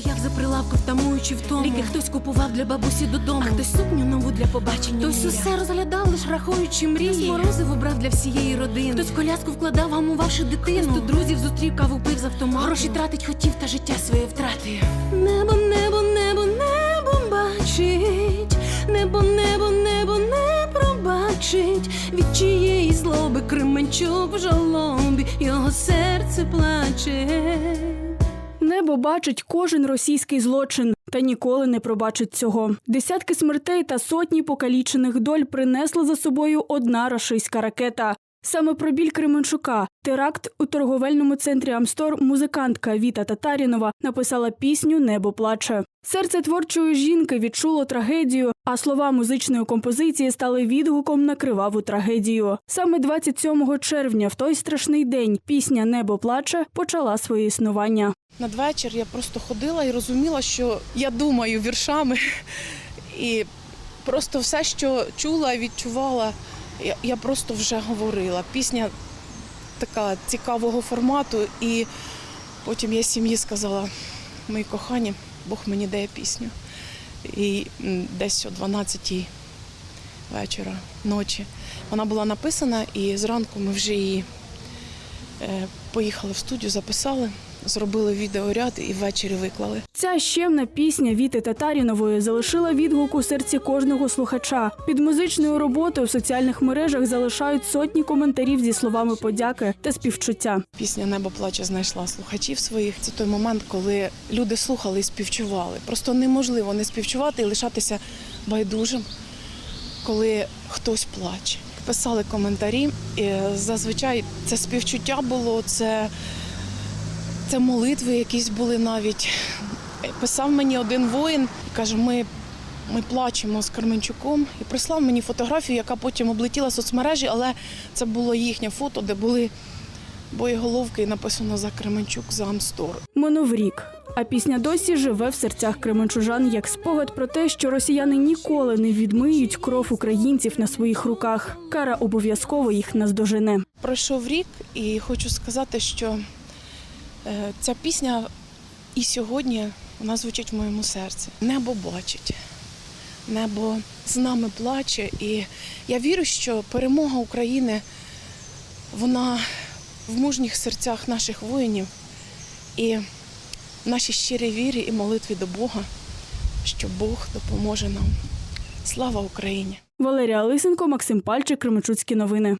стояв за прилавком, втамуючи втому. Ліки хтось купував для бабусі додому. А хтось сукню нову для побачення. Хтось мріяв. усе розглядав, лиш рахуючи мрії. Хтось морозиво брав для всієї родини. Хтось коляску вкладав, гамувавши дитину. Хтось друзів зустрів каву пив з автомату. Гроші тратить хотів та життя своє втрати. Небо, небо, небо, небо бачить. Небо, небо, небо не пробачить. Від чиєї злоби Кременчук в жалобі, його серце плаче. Небо бачить кожен російський злочин та ніколи не пробачить цього. Десятки смертей та сотні покалічених доль принесла за собою одна рашистська ракета. Саме про біль Кременчука, теракт у торговельному центрі Амстор, музикантка Віта Татарінова написала пісню Небо плаче. Серце творчої жінки відчуло трагедію, а слова музичної композиції стали відгуком на криваву трагедію. Саме 27 червня, в той страшний день, пісня Небо плаче почала своє існування. Надвечір я просто ходила і розуміла, що я думаю віршами. І просто все, що чула і відчувала, я, просто вже говорила. Пісня така цікавого формату. І потім я сім'ї сказала, мої кохані, Бог мені дає пісню. І десь о 12 вечора, ночі. Вона була написана, і зранку ми вже її е, поїхали в студію, записали, зробили відеоряд і ввечері виклали. Ця щемна пісня Віти Татарінової залишила відгук у серці кожного слухача. Під музичною роботою в соціальних мережах залишають сотні коментарів зі словами подяки та співчуття. Пісня Небо плаче знайшла слухачів своїх. Це той момент, коли люди слухали і співчували. Просто неможливо не співчувати і лишатися байдужим, коли хтось плаче. Писали коментарі. І зазвичай це співчуття було, це, це молитви якісь були навіть. Писав мені один воїн, каже, ми, ми плачемо з Карменчуком і прислав мені фотографію, яка потім облетіла соцмережі, але це було їхнє фото, де були боєголовки і написано за Кременчук за Амстор. Минув рік. А пісня досі живе в серцях кременчужан як спогад про те, що росіяни ніколи не відмиють кров українців на своїх руках. Кара обов'язково їх наздожене. Пройшов рік, і хочу сказати, що ця пісня і сьогодні вона звучить в моєму серці. Небо бачить, небо з нами плаче, і я вірю, що перемога України вона в мужніх серцях наших воїнів і в нашій щирій вірі і молитві до Бога, що Бог допоможе нам. Слава Україні! Валерія Лисенко, Максим Пальчик, Кременчуцькі новини.